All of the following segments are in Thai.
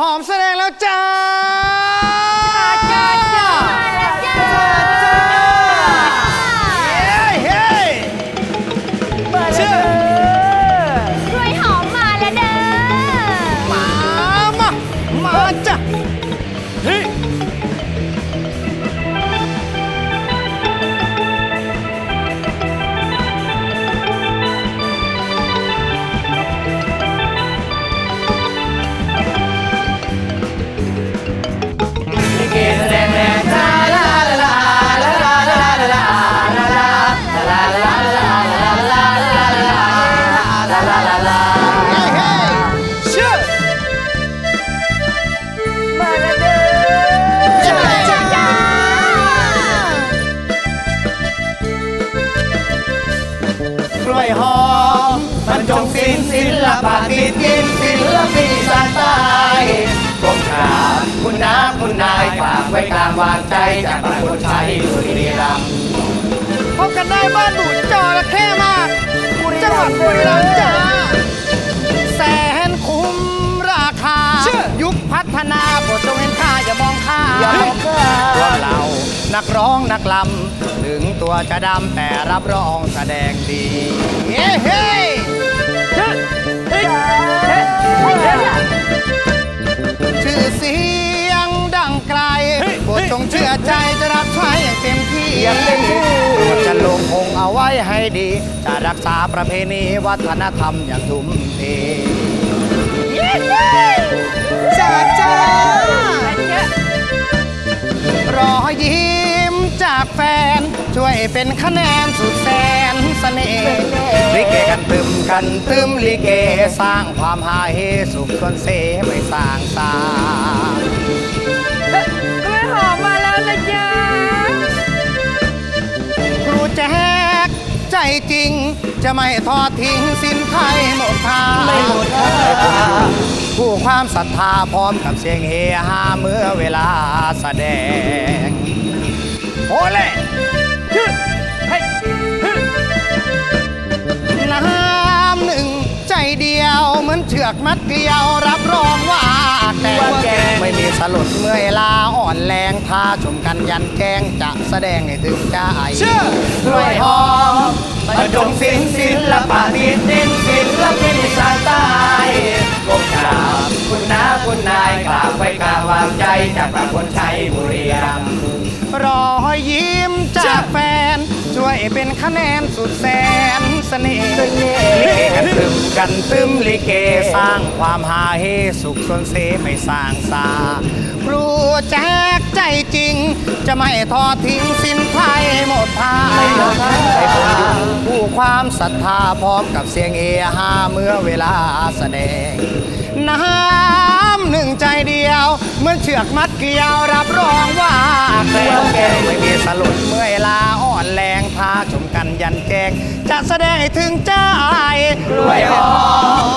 หอมแสดงแล้วจ้า ศิลปินสานใต้ก้มกราบคุณน้าคุณนายฝากไว้กลางวางใจจากประคนชัยบุรีรัมย์พบกันได้บ้านบุญจอระเข้มากจังหวัดบุรีรัมย์จ้าแสนคุ้มราคา ยุคพัฒนาบทจงเห็นค่าอย่ามองข้ามอย่ามองข้ามพวกเรา นักร้องนักลำถึงตัวจะดำแต่รับรองแสดงดีเฮ้เฮ้ ชื่อเสียงดังไกลโปรดจงเชื่อใจจะรับใช้อย่างเต็มที่อย่างเต็มที่จะลงคงเอาไว้ให้ดี จะรักษาประเพณีวัฒนธรรมอย่างทุ่มเทจ้าจ้ารอยยิ้ม จากแฟน ช่วยเป็นคะแนนสุดแสนเสน่ห์ลิเกกันตึมกันตึมลิเกสร้างความฮาเฮสุขส่วนเสไม่สร้างสากล้วยหอมมาแล้วนะจ๊ะครูแจ๊กใจจริง จะไม่ทอดทิ้งสินไทยหมดท่าไม่หมดท่าผู้ความศรัทธาพร้อมกับเสียงเฮฮาเมื่อเวลาแสดง โอ้เล่น้ำหนึ่งใจเดียวเหมือนเชือกมัดเกลียวรับรองว่าแกว่าแกไม่มีสลดเมื่อยลาอ่อนแรงท่าชมกันยันแกงจะแสดงให้ถึงใจชื่อกล้วยหอมบรรจงศิลป์ศิลปะติดดินศิลปินสานใต้ก้มกราบคุณน้าคุณนายกราบไว้กางวางใจจากประคนชัยบุรีรัมย์ รอยยิ้มจากแฟน ช่วยเป็นคะแนนสุดแสนเสน่ห์ลิเกกันตึมกันตึมลิเกสร้างความฮาเฮสุขสนเสไม่สร้างสาครูแจ๊กใจจริง จะไม่ทอดทิ้งสินไทยหมดทาไม่หมดทาให้ผมดูผู้ความศรัทธาพร้อมกับเสียงเอฮาเมื่อเวลาแสดงน้ำ หนึ่งใจเดียว เหมื่อนเชือกมัดเกลียวรับรองว่าแกล้งแกไม่มีสลดเมื่อยลาอ่อนแรงพาชมกันยันแกงจะแสดงให้ถึงใจกล้วยหอ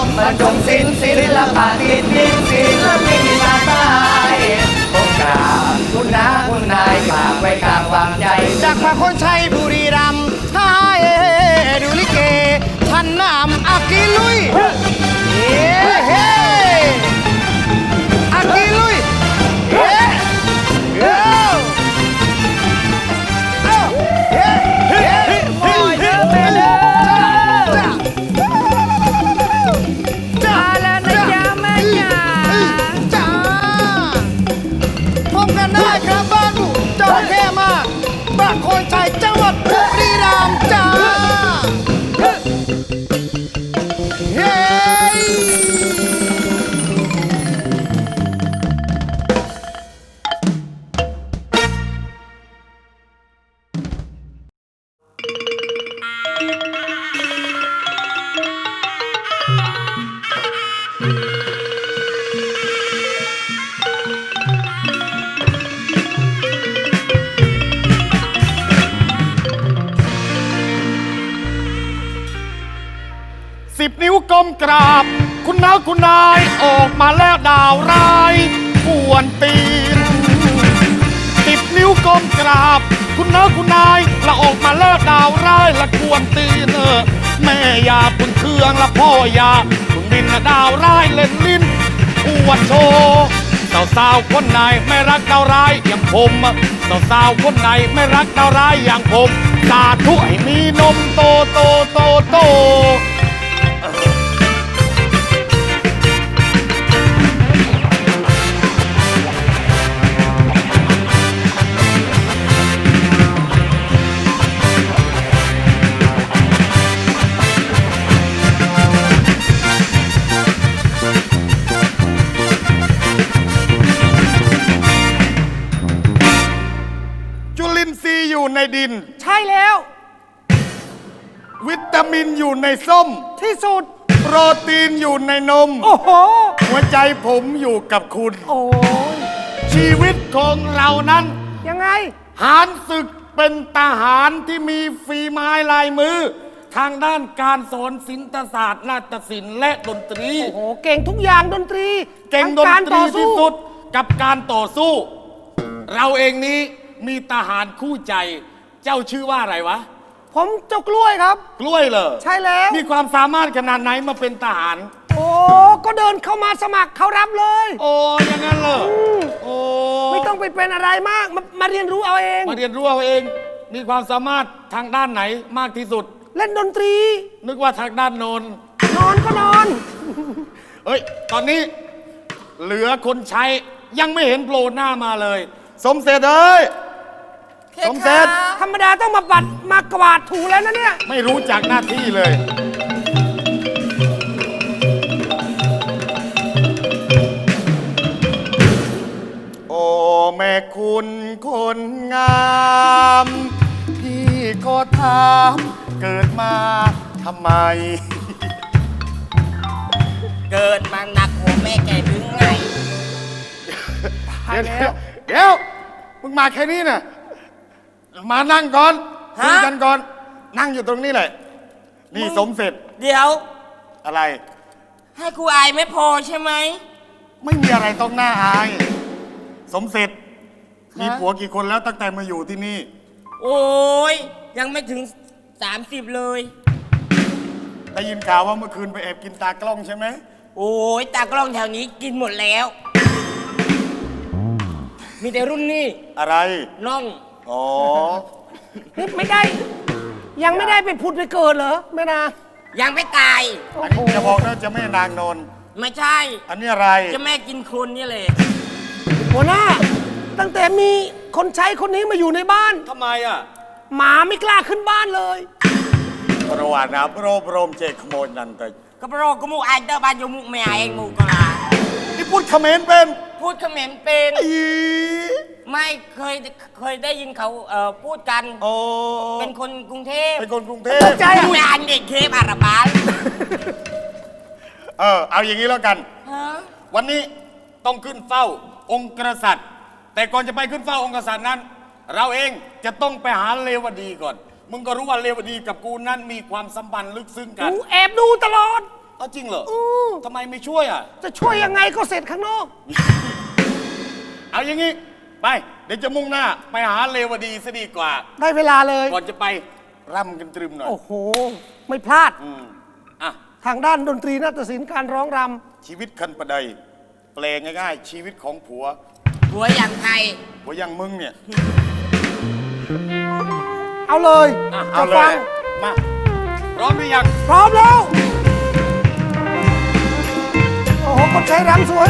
มบรรจงศิลป์ศิลปะติดดินศิลปินสาใต้ก้มกราบคุณน้าคุณนายกราบไว้กลางวางใจ จากพระคนชัยบุรีรัมย์ท้าเอดูลิเกท่านนำอากิลุย ยาบุญเครื่องละพ่อยาคุณบินละดาวร้ายเล่นลิ้นกววดโชว์สาวคนไหนไม่รักดาวร้ายอย่างผมสาวๆคนไหนไม่รักดาวร้ายอย่างผมสาธุให้มีนมโตโตโตโต ลินทรีย์อยู่ในดิน ใช่แล้ว วิตามินอยู่ในส้ม ที่สุด โปรตีนอยู่ในนม โอ้โห หัวใจผมอยู่กับคุณ โอ้ยชีวิตของเรานั้น ยังไง หารศึกเป็นทหารที่มีฝีไม้ลายมือ ทางด้านการสอนศิลปศาสตร์นาฏศิลป์และดนตรี โอ้โห เก่งทุกอย่างดนตรีเก่งทั้ดนการตรีต่อที่สู้ สุดกับการต่อสู้ เราเองนี้ มีทหารคู่ใจ เจ้าชื่อว่าอะไรวะ ผมเจ้ากล้วยครับ กล้วยเหรอใช่แล้ว มีความสามารถขนาดไหนมาเป็นทหาร โอ้ก็เดินเข้ามาสมัครเขารับเลยโอ้อยังงั้นเหรอโอ้ไม่ต้องไปเป็นอะไรมากมามาเรียนรู้เอาเอง มาเรียนรู้เอาเอง มีความสามารถทางด้านไหนมากที่สุด เล่นดนตรี นึกว่าทางด้านโนน นอนก็นอน เฮ้ย ตอนนี้เหลือคนใช้ยังไม่เห็นโผล่หน้ามาเลย สมเสร็จเอ้ย สมเสร็จ ธรรมดาต้องมาปัดมากวาดถูแล้วนะเนี่ย ไม่รู้จักหน้าที่เลย โอ้แม่คุณคนงามพี่ก็ถามเกิดมาทำไม เกิดมาหนักหัวแม่แกถึงไงตายเดี๋ยวแล้วเดี๋ยวมึงมาแค่นี้น่ะ มานั่งก่อนฮะ คุยกันก่อน นั่งอยู่ตรงนี้แหละ นี่สมเสร็จเดี๋ยว อะไร ให้ครูอายไม่พอใช่ไหม ไม่มีอะไรต้องน่าอาย สมเสร็จ มีฮะผัวกี่คนแล้วตั้งแต่มาอยู่ที่นี่ โอ้ยยังไม่ถึง 30 เลย ได้ยินข่าวว่าเมื่อคืนไปแอบกินตากล้องใช่ไหม โอ้ยตากล้องแถวนี้กินหมดแล้ว มีแต่รุ่นนี้อะไรน้อง อ๋อ นี่ไม่ได้ ยังไม่ได้ไปผุดไปเกิดเหรอแม่นายังไม่ตาย อันนี้จะบอกนะจะไม่นางนนท์ไม่ใช่ อันนี้อะไรเจะแม่กินคนนี่เลยหัวหน้า ตั้งแต่มีคนใช้คนนี้มาอยู่ในบ้าน ทำไมอะ หมาไม่กล้าขึ้นบ้านเลย ประวัตินะโปรโปรมเจกขโมยนันแต่ก็โปรก็มูอายเตอร์บานอยมุกไม่อายเองมูก็ลานี่พูดเขมรเป็น พูดเขมรเป็นอีไม่เคยเคยได้ยินเขาเอ่อพูดกัน โอ้เป็นคนกรุงเทพเป็นคนกรุงเทพใจอะไม่อ่านเด็กเทพอาราบาลเออเอาอย่างนี้แล้วกัน ฮะวันนี้ต้องขึ้นเฝ้าองค์กษัตริย์ แต่ก่อนจะไปขึ้นเฝ้าองค์กษัตริย์นั้น เราเองจะต้องไปหาเลวดีก่อน มึงก็รู้ว่าเลวดีกับกูนั้นมีความสัมพันธ์ลึกซึ้งกัน กูแอบดูตลอด เอาจริงเหรออู้ทำไมไม่ช่วยอะ จะช่วยยังไงก็เสร็จข้างนอก เอาอย่างนี้ ไป เดี๋ยวจะมุ่งหน้า ไปหาเลวดีซะดีกว่า ได้เวลาเลย ก่อนจะไปร่ำกันตรึมหน่อยโอ้โห ไม่พลาด อืมอะ ทางด้านดนตรีนาฏศิลป์การร้องรชีวิตคันประไดแปลงง่ายๆ ชีวิตของผัว หัวอย่างไทยผัวอย่างมึงเนี่ยำเอาเลย อะจะเอาเลฟัยงมา พร้อมหรือยัง พร้อมแล้ว คนใช้รำสวย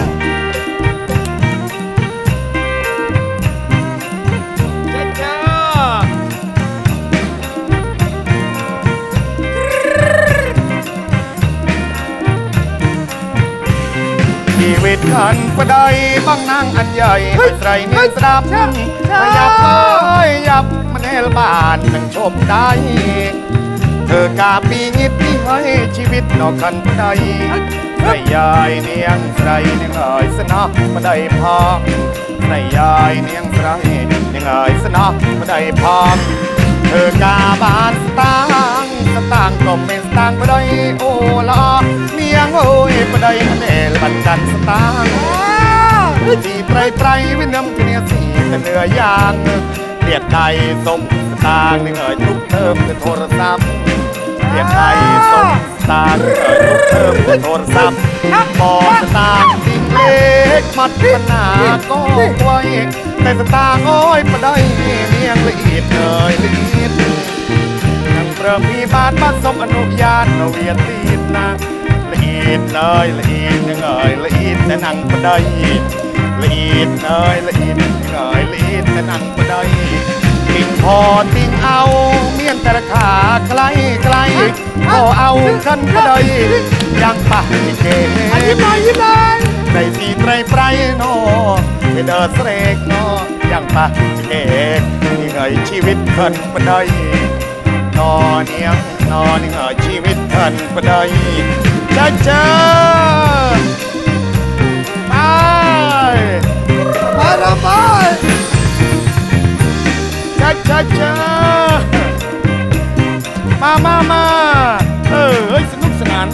เจ๊จ้าชีวิตขันประไดบางนางอันใหญ่ไปใส่เนื้อสดับขยับเอ้ยยับมันเอลบานนังชมได้ เธอกาปีงิดที่ให้ชีวิตนอกคันประได ใส่ยายเนียงใส่เนียงเอ่ยสนะมาได้พาใส่ยายเนียงใส่เนียงเอ่ยสนะมาได้พาเธอกาบานสตางสตางก็ไม่สตางมาได้โอลาเนียงโอ้ยม่ได้มันเอลบันกันสตางค์สีไตรไตรวินำเนียสีแต่เนื้อย่างเรียกใดสมสตางเนียงเอ่ยทุกเติมเป็นโทรศัพท์ เรียนไทยสมตาเกิดเพิ่มโทรศัพท์พอสตางค์ทิ้งเล็กมัดปัญหาก็ไว้แต่สตางค์อ้อยมาได้เนียงละเอียดเลยละเอียดนังเริ่มมีบ้านมานสมอนุญาตเราเวียนตีนนาละเอียดเลยละเอียดยังเอ่ยละเอียดแต่นังปะได้ละเอียดเลยละเอียดยังเอ่ยละเอียดแต่นังปะได้ติ่งพอติ่งเอาเมียนแต่ราคาไกล ไกลพอเอากันก็ได้ยังปะเก๋ยิ้มหน่อยยิ้มหน่อยได้สีไตรไพรโนไปเดินเสกโนยังปะเก๋ยังไงชีวิตคนปะได้นอนเนียงนอนเนียงชีวิตท่านปได้จะเจอไปไปละไปจะจะเจอมา มามาเออเฮ้ยสนุกสนาน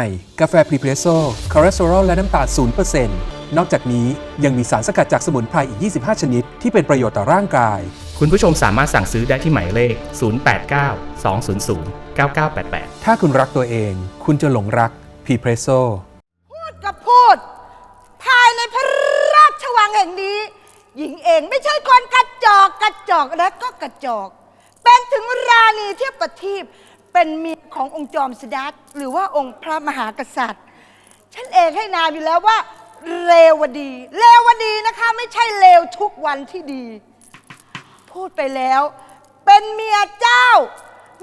ม่กาแฟพรีเพรสโซ่คอเลสเตอรอลและน้ำตาล0%นนอกจากนี้ยังมีสารสกัดจากสมุนไพรอีก 25 ชนิด ที่เป็นประโยชน์ต่อร่างกาย คุณผู้ชมสามารถสั่งซื้อได้ที่หมายเลข 089 200 9988 ถ้าคุณรักตัวเอง คุณจะหลงรักพรีเพรสโซ่พูดกับพูด ภายในพระราชวังแห่งนี้ หญิงเองไม่ใช่คนกระจอกกระจอกและก็กระจอก เป็นถึงราณีเทียบประทีป เป็นเมียขององค์จอมสดัตหรือว่าองค์พระมหากษัตริย์ ฉันเองให้นามอยู่แล้วว่า เรวดี เรวดีนะคะ ไม่ใช่เลวทุกวันที่ดี พูดไปแล้ว เป็นเมียเจ้า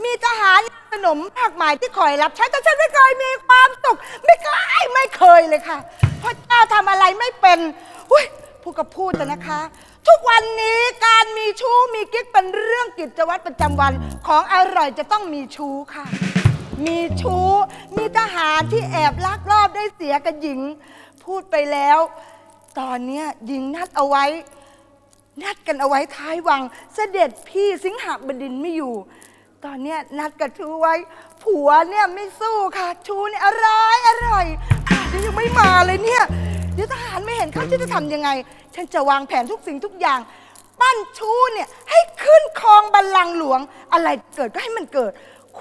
มีทหารขนมมากมายที่คอยรับใช้แต่ฉันไม่เคยมีความสุขไม่เคยไม่เคยเลยค่ะเพราะเจ้าทำอะไรไม่เป็นอุ้ยพูดกับพูดแต่นะคะ ทุกวันนี้การมีชู้มีกิ๊กเป็นเรื่องกิจวัตรประจำวันของอร่อยจะต้องมีชู้ค่ะ มีชู้ มีทหารที่แอบลักลอบได้เสียกับหญิง พูดไปแล้ว ตอนเนี้ยหญิงนัดเอาไว้ นัดกันเอาไว้ท้ายวัง เสด็จพี่สิงหบดินทร์ไม่อยู่ ตอนเนี้ยนัดกับชูไว้ ผัวเนี่ยไม่สู้ค่ะ ชูเนี่ยอร่อยอร่อยป่านนี้ยังไม่มาเลยเนี่ย เดี๋ยวทหารไม่เห็นเขาฉันจะทำยังไง ฉันจะวางแผนทุกสิ่งทุกอย่าง ปั้นชูเนี่ยให้ขึ้นครองบัลลังก์หลวง อะไรเกิดก็ให้มันเกิด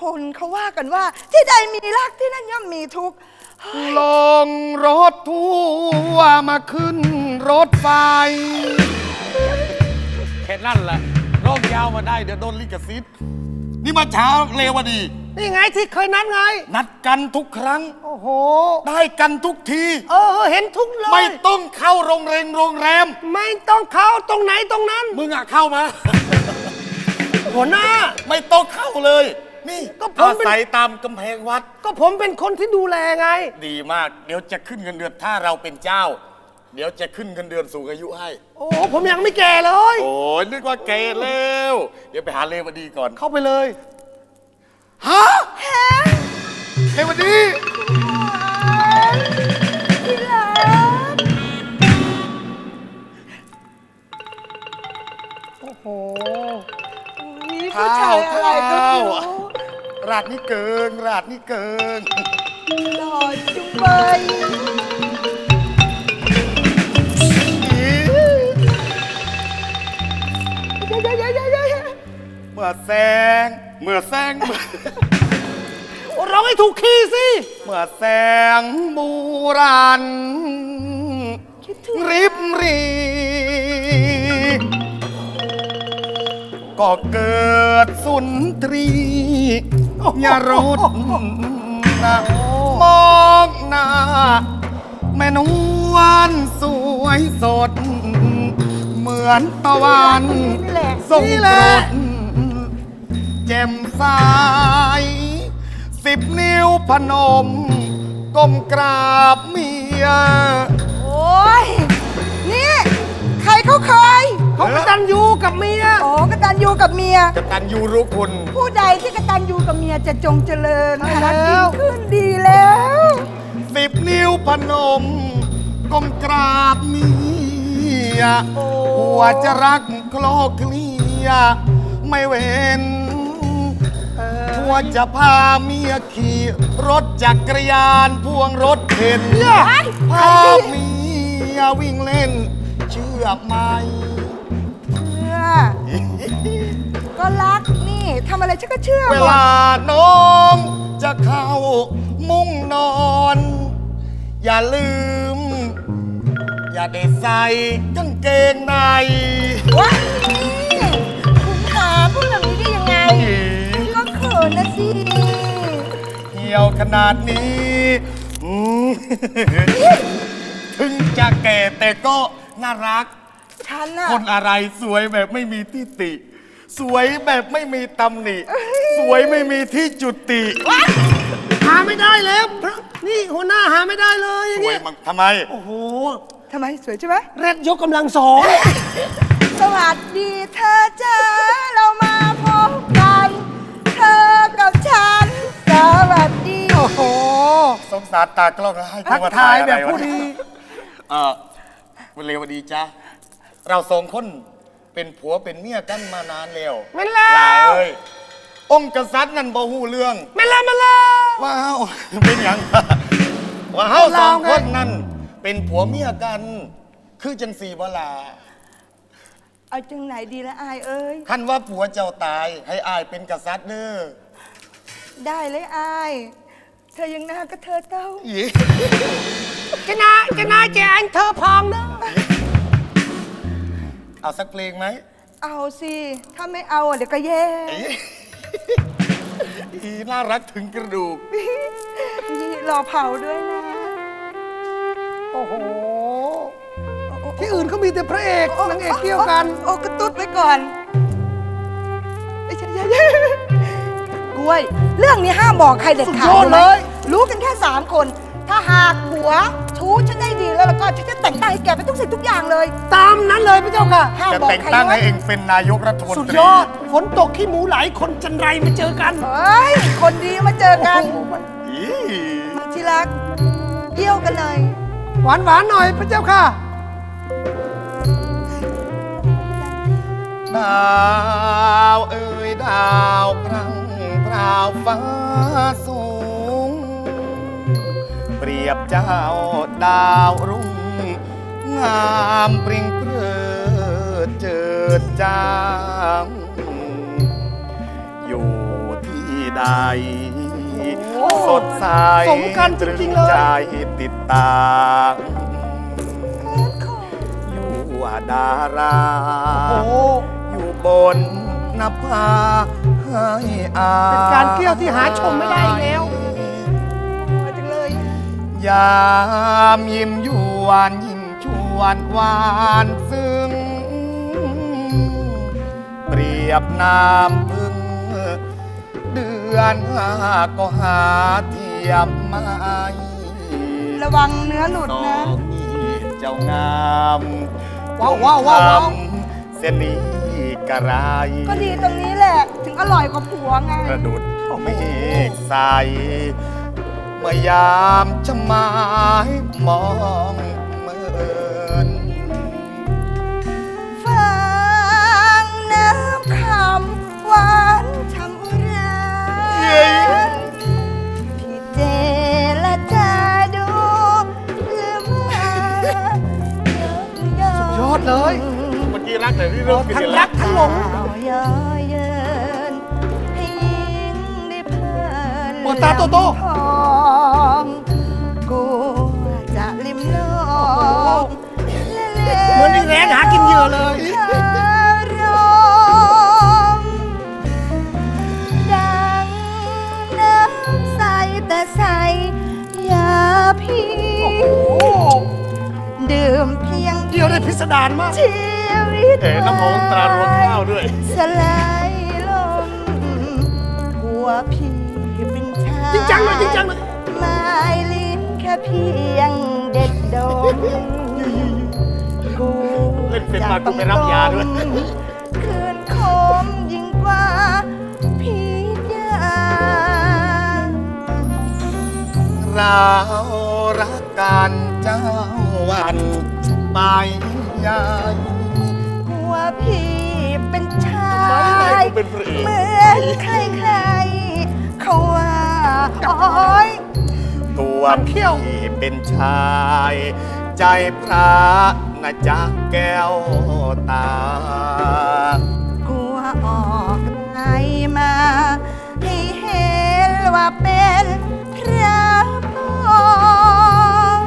คนเขาว่ากันว่า ที่ใดมีรักที่นั่นย่อมมีทุกข์เฮ้ยลงรถทัวร์มาขึ้นรถไฟ แค่นั่นแหละร้องยาวมาได้เดี๋ยวโดนลิขสิทธิ์ นี่มาเช้าเร็วดี นี่ไงที่เคยนัดไง นัดกันทุกครั้ง โอ้โห ได้กันทุกที เออ เห็นทุกเลยไม่ต้องเข้าโรงแรมโรงแรม ไม่ต้องเข้าตรงไหนตรงนั้น มึงอะเข้ามา หัวหน้า ไม่ต้องเข้าเลย นี่ก็ผมเป็นอาศัยตามกำแพงวัด ก็ผมเป็นคนที่ดูแลไง ดีมาก เดี๋ยวจะขึ้นเงินเดือนถ้าเราเป็นเจ้า เดี๋ยวจะขึ้นเงินเดือนสูงอายุให้ โอ้ผมยังไม่แก่เลย โอ้ยนึกว่าแก่แล้ว เดี๋ยวไปหาเลวดีก่อน เข้าไปเลยฮะเลวดีดีโอ้โหมีผู้ชายอะไรก็ไม่รู้ราดนี่เกินราดนี่เกินหล่อจุ๊บไป มื่อแซงเมื่อแซงเมื่อโอ้ร้องให้ถูกคีย์สิ เมื่อแสงบูรันคิดถึงริบรี ก็เกิดสุนทรียารุดนะมองหน้า แม่นวลสวยสด เหมือนตะวันนี่แหละทรงนี่กแหรละด แจ่มใสสิบนิ้วพนม ก้มกราบเมียโอ้ย นี่ ใครเขาเคย เขากตันยูกับเมียอ๋อกตันยูกับเมีย กตันยูรู้คุณ ผู้ใดที่กตันยูกับเมียจะจงเจริญใช่ฐานะแล้วยิ่งขึ้นดีแล้วสิบนิ้วพนม ก้มกราบเมียโอ้หัวจะรักโคลอเคลียไม่เว้น หัวจะพาเมียขี่รถจักรยานพวงรถเข็นไอ้พาเมียวิ่งเล่น เชื่อไหม เชื่อ ก็รักนี่ทำอะไรฉันก็เชื่อเวหมดลาน้องจะเข้ามุ้งนอน อย่าลืม อย่าได้ใส่กางเกงใน ขนาดนี้อืม ถึงจะแก่แต่ก็น่ารัก ฉันน่ะคนอะไรสวยแบบไม่มีที่ติ สวยแบบไม่มีตำหนิ สวยไม่มีที่จุติ หาไม่ได้แล้วพระนี่หัวหน้าหาไม่ได้เลยอสย่างวยเงี้ยมั้งทำไม โอ้โหทำไมสวยใช่ไหมแรดยกกำลังสองสวัสดีเธอจ้าเรามาพบกัน เธอกับฉัน สวัสดีโอ้โหส งสารตากล้องนะให้ทักูกมาทายอะแบไรบวะผู้ดี เออวันเลวดีจ้าเราสองคนเป็นผัวเป็นเมียกันมานานแล้วแม่นแล้วลาเอ้ยองค์กษัตริย์นั่นบ่ฮู้เรื่องไม่ละไม่ละว้าว เป็นหยังว่าเฮาสองคนนั่นเป็นผัวเมียกัน คือจังสีบ่ลาเอาจังไหนดีละอายเอ้ยคันว่าผัวเจ้าตายให้อายเป็นกษัตริย์เด้อได้เลยอาย เธอยังหน้ากระเธอเต้า อีจะนาจะนาจะอันเธอพองเด้อเอาสักเพลงไหมเอาสิ ถ้าไม่เอาอะเดี๋ยวก็แย่อีอีน่ารักถึงกระดูก นี่รอเผาด้วยนะ โอ้โห ที่อื่นเขามีแต่พระเอกนางเอกเกี่ยวกัน โอ้กระตุ้ดไว้ก่อนไม่ใช่ใช่ใช่ กล้วย เรื่องนี้ห้ามบอกใครเด็ดขาดสุดยอดรู้ไหมเลย รู้กันแค่สามคน ถ้าหากหัวชู้ฉันได้ดีแล้วแล้วก็ฉันจะแต่งตั้งให้แกเป็นทุกสิ่งทุกอย่างเลย ตามนั้นเลยพระเจ้าค่ะ ห้ามจะบอกแต่งใครตั้งด้วให้ยเองเป็นนายกรัฐมนตรีสุดยอด ฝนตกขี้หมูไหลคนจันไรมาเจอกัน เฮ้ย คนดีมาเจอกันอีมาที่รักเยี่ยวกันเลย หวานหวานๆหน่อยพระเจ้าค่ะ ดาวเอ่ยดาวพรัง พราวฟ้าสูง เปรียบเจ้าดาวรุ่ง งามปริงเปริดเจิดจางอยู่ที่ใดสดใสสมกันจริงๆเลย ตใจติดตามอยู่ว่าดารา โอ้โหอยู่บนนภา ให้อาเป็นการเกี่ยวที่หาชมไม่ได้อีกแล้วมาจังเลย ยามยิ้มยวนยิ้มชวนหวานซึ้ง เปรียบน้ำพึ่งเดือนห้าก็หาเทียมไม่ระวังเนื้อหลุดดอนะกนี้เจ้างามว้าวว้าวว้าวว้าว ทำเส้นนี้ กระไรก็ดีตรงนี้แหละ ถึงอร่อยกว่าผัวไงกระดุดเมฆใสเมื่อยามจะหมายมอง เมื่อกี้รักแต่ที่เริ่มทั้งรักทั้งหลงสาวเย้ยเยินให้ยิ่งได้เพลินเปิดตาโตโตพองกูจะลิมลองเล่นๆเหมือนไอ้แรงหากินเหยื่อเลยร้องดังน้ำใสแต่ใสยาพี่ดื่มเพียง เดียวได้พิสดารมากชี วิตเอ๋น้ำหอมตรารวงข้าวด้วย สลายลงหัวพี่เป็นชายจริงจังเลยจริงจังเลย ไม้ลิ้นแค่เพียงเด็ดดมกูเล่นเป็นมากูไปรับยาด้วย คืนคมยิ่งกว่าพิษยา เรารักกันเจ้าวันไปยายหัวพี่ เป็นชาไม่ไหนยกูเป็นพระเอกเหมือนใครๆเขาว่าโอ้ยตัวมันเขี้ยวพี่เป็นชาย ใจพระนะจ๊ะแก้วตากลัวออกไงมา ให้เห็นว่าเป็นพระพร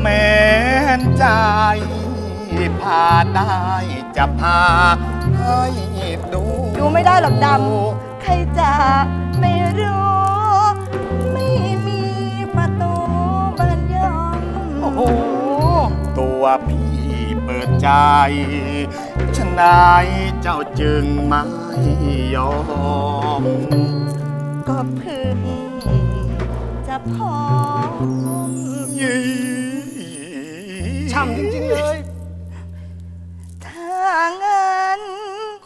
แม้นใจพาได้จะพาให้ ดูดูไม่ได้หรอกดำ ใครจะไม่รู้ ไม่มีประตูบานยอมโอ้โหตัวพี่เปิดใจฉะนายเจ้าจึงไม่ยอม ก็เพึ่งจะพอมยี่ช่ำจริงๆเลย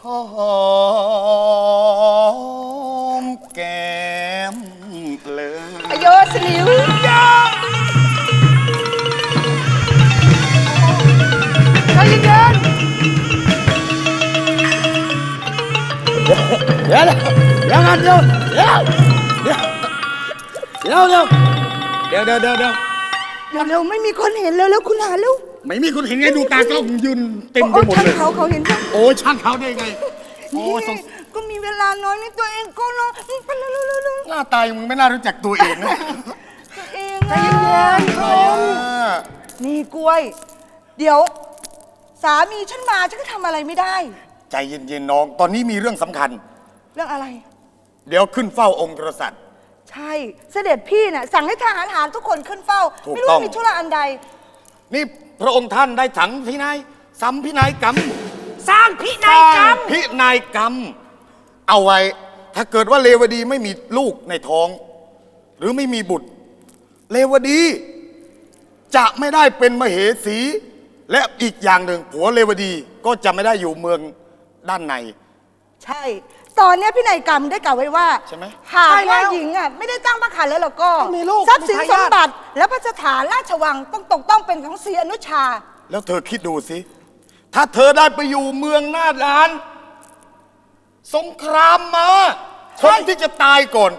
หอมแก้มเลยอโยสลิวใจเย็นเดี๋ยวเดี๋ยวเดี๋ยวกันเดี๋ยวเดี๋ยวเดี๋ยวเดี๋ยวเดี๋ยวเดี๋ยวเดี๋ยวเดี๋ยวเดี๋ยวเร็วๆไม่มีคนเห็นแล้วแล้วคุณหาแล้ว ไม่มีคนเห็นไงดูตากล้องยืนเต็มไปโอ้หมดช่างเลย เขาเขาเห็นเขาโอ้ช่างเขาได้ไง โอ้สงนี่ก็มีเวลาน้อยในตัวเองก็เนาะไปเร็วๆๆหน้าตายมึงไม่น่ารู้จักตัวเองนะๆตัวเองใจเย็นใครอะนี่กล้วย เดี๋ยว สามีฉันมาฉันก็ทำอะไรไม่ได้ ใจเย็นๆน้อง ตอนนี้มีเรื่องสำคัญ เรื่องอะไร เดี๋ยวขึ้นเฝ้าองค์กษัตริย์ ใช่ เสด็จพี่น่ะสั่งให้ทหารหารทุกคนขึ้นเฝ้า ถูกไม่รู้ต้อง ว่ามีธุระอันใด นี่พระองค์ท่านได้ถังพินัยสัมพินัยกรรมสร้างพินัยกรรม พินัยกรรม เอาไว้ ถ้าเกิดว่าเลวดีไม่มีลูกในท้อง หรือไม่มีบุตร เลวดี จะไม่ได้เป็นมเหสี และอีกอย่างหนึ่งผัวเลวดีก็จะไม่ได้อยู่เมืองด้านใน ใช่ ตอนเนี้ยพินัยกรรมได้กล่าวไว้ว่าใช่ไหมหากใช่แล้ว่าวหญิงอะไม่ได้ตั้งพระขันแล้วล่ะก็ต้องมีลูกทรัพย์สินมีสทายาทมบัติ และพระสถานราชวังต้องตกต้องเป็นของศรีอนุชา แล้วเธอคิดดูสิ ถ้าเธอได้ไปอยู่เมืองหน้าด่าน สงครามมา คนที่จะตายก่อน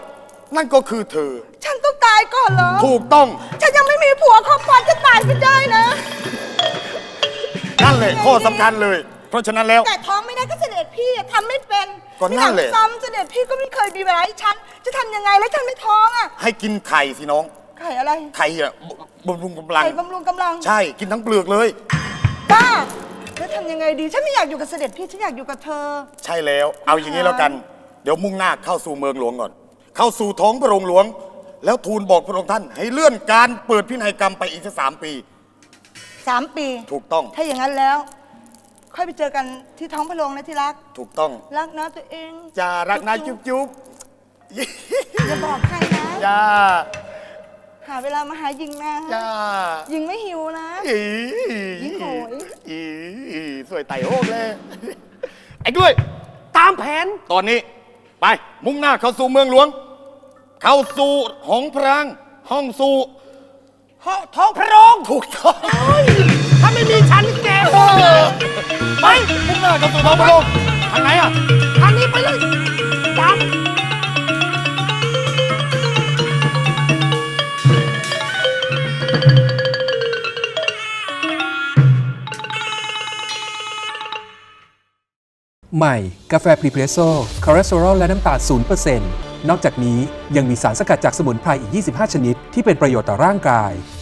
นั่นก็คือเธอ ฉันต้องตายก่อนเหรอ ถูกต้อง ฉันยังไม่มีผัวครอบครัวจะตายไม่ได้นะ นั่นเลยข้อสำคัญเลย เพราะฉะนั้นแล้ว แต่ ด็จพี่อะทำไม่เป็นก็นั่นแหละ ที่ำซ้ำเสด็จพี่ก็ไม่เคยมีเวลาให้ฉัน จะทำยังไงแล้วฉันไม่ท้องอะให้กินไข่สิน้อง ไข่อะไรไข่อะบำรุงกำลัง ไข่บำรุงกำลังใช่กินทั้งเปลือกเลย บ้าแล้วทำยังไงดี ฉันไม่อยากอยู่กับเสด็จพี่ฉันอยากอยู่กับเธอ ใช่แล้ว เอาอย่างนี้แล้วกัน เดี๋ยวมุ่งหน้าเข้าสู่เมืองหลวงก่อน เข้าสู่ท้องพระโรงหลวง แล้วทูลบอกพระองค์ท่าน ให้เลื่อนการเปิดพินัยกรรมไปอีกสักสามปี สามปี ถูกต้อง ถ้าอย่างนั้นแล้ว ค่อยไปเจอกันที่ท้องพระโรงนะที่รัก ถูกต้อง รักนะตัวเองจะรักนะจุ๊บจุ๊บอย่าบอกใครนะจ้าหาเวลามาหายิงนะจ้ายิงไม่หิวนะ อียิ่งโหย อีสวยไต่โฮกเลย ไอ้ด้วย ตามแผน ตอนนี้ ไป มุ่งหน้าเข้าสู่เมืองหลวง เข้าสู่หองพราง ห้องสู่ ท้องพระโรงถูกต้อง ถ้าไม่มีฉันแกไปมุ่งหน้าเข้าสู่ท้องพระโรงทางไหนอะทางนี้ไปเลยตามใหม่ กาแฟพรีเพรสโซ่คอเลสเตอรอลและน้ำตาล0%นอกจากนี้ยังมีสารสกัดจากสมุนไพรอีก 25 ชนิด ที่เป็นประโยชน์ต่อร่างกาย